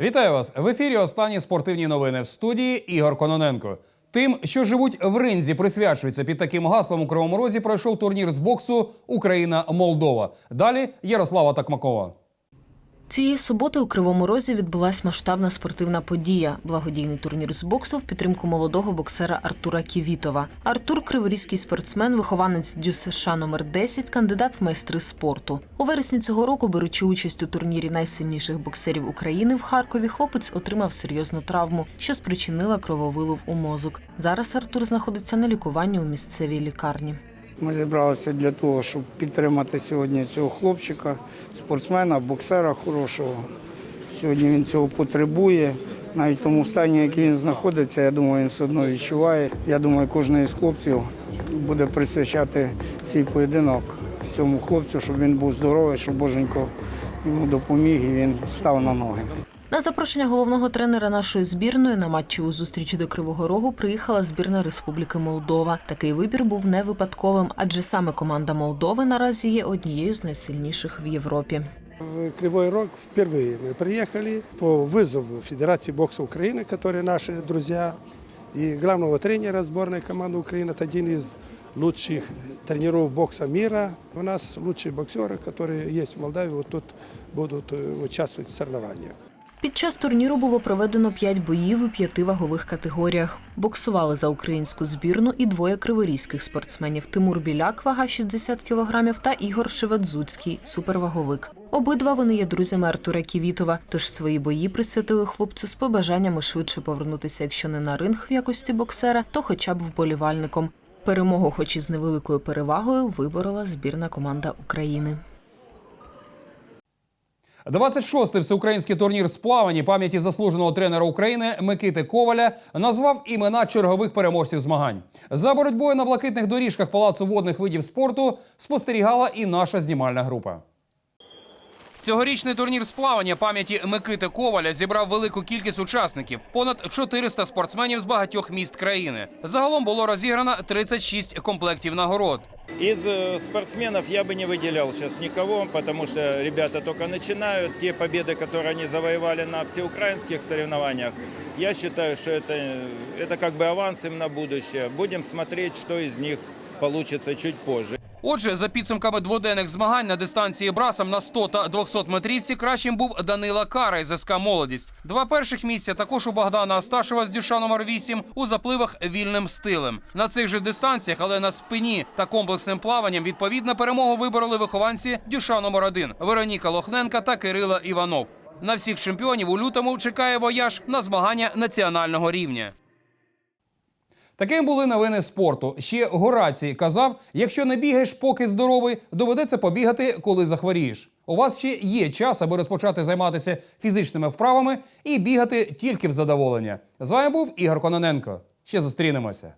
Вітаю вас в ефірі. Останні спортивні новини в студії Ігор Кононенко. Тим, що живуть в ринзі, присвячується під таким гаслом у Кривому Розі. Пройшов турнір з боксу Україна Молдова. Далі Ярослава Такмакова. Цієї суботи у Кривому Розі відбулась масштабна спортивна подія – благодійний турнір з боксу в підтримку молодого боксера Артура Ківітова. Артур – криворізький спортсмен, вихованець Дю США номер 10, кандидат в майстри спорту. У вересні цього року, беручи участь у турнірі найсильніших боксерів України в Харкові, хлопець отримав серйозну травму, що спричинила крововилив у мозок. Зараз Артур знаходиться на лікуванні у місцевій лікарні. Ми зібралися для того, щоб підтримати сьогодні цього хлопчика, спортсмена, боксера хорошого. Сьогодні він цього потребує. Навіть в тому стані, який він знаходиться, я думаю, він все одно відчуває. Я думаю, кожен із хлопців буде присвячати свій поєдинок цьому хлопцю, щоб він був здоровий, щоб Боженько йому допоміг і він став на ноги. На запрошення головного тренера нашої збірної на матчеву зустріч до Кривого Рогу приїхала збірна Республіки Молдова. Такий вибір був не випадковим, адже саме команда Молдови наразі є однією з найсильніших в Європі. В Кривой Рог впервые мы приехали по вызову Федерации бокса Украины, которые наши друзья, и главного тренера сборной команды Украины. Это один из лучших тренеров бокса мира. У нас лучшие боксеры, которые есть в Молдавии, вот тут будут э, участвовать в соревнованиях. Під час турніру було проведено п'ять боїв у п'яти вагових категоріях. Боксували за українську збірну і двоє криворізьких спортсменів: Тимур Біляк, вага 60 кілограмів, та Ігор Шеведзуцький, суперваговик. Обидва вони є друзями Артура Ківітова, тож свої бої присвятили хлопцю з побажаннями швидше повернутися, якщо не на ринг в якості боксера, то хоча б вболівальником. Перемогу, хоч і з невеликою перевагою, виборола збірна команда України. 26-й всеукраїнський турнір з плавані пам'яті заслуженого тренера України Микити Коваля назвав імена чергових переможців змагань. За боротьбою на блакитних доріжках палацу водних видів спорту спостерігала і наша знімальна група. Цьогорічний турнір з плавання пам'яті Микити Коваля зібрав велику кількість учасників понад 400 спортсменів з багатьох міст країни. Загалом було розіграно 36 комплектів нагород. Из э, спортсменов я бы не выделял сейчас никого, потому что ребята только начинают. Те победы, которые они завоевали на всеукраинских соревнованиях, я считаю, что это, это как бы аванс им на будущее. Будем смотреть, что из них получится чуть позже. Отже, за підсумками дводенних змагань на дистанції брасом на 100 та 200 метрівці кращим був Данила Кара із СК Молодість. Два перших місця також у Богдана Асташева з дюша номер 8 у запливах вільним стилем. На цих же дистанціях, але на спині та комплексним плаванням відповідно перемогу вибороли вихованці дюша номер 1 Вероніка Лохненка та Кирила Іванов. На всіх чемпіонів у лютому чекає вояж на змагання національного рівня. Таким були новини спорту. Ще Горацій казав: якщо не бігаєш, поки здоровий, доведеться побігати, коли захворієш. У вас ще є час, аби розпочати займатися фізичними вправами і бігати тільки в задоволення. З вами був Ігор Кононенко. Ще зустрінемося.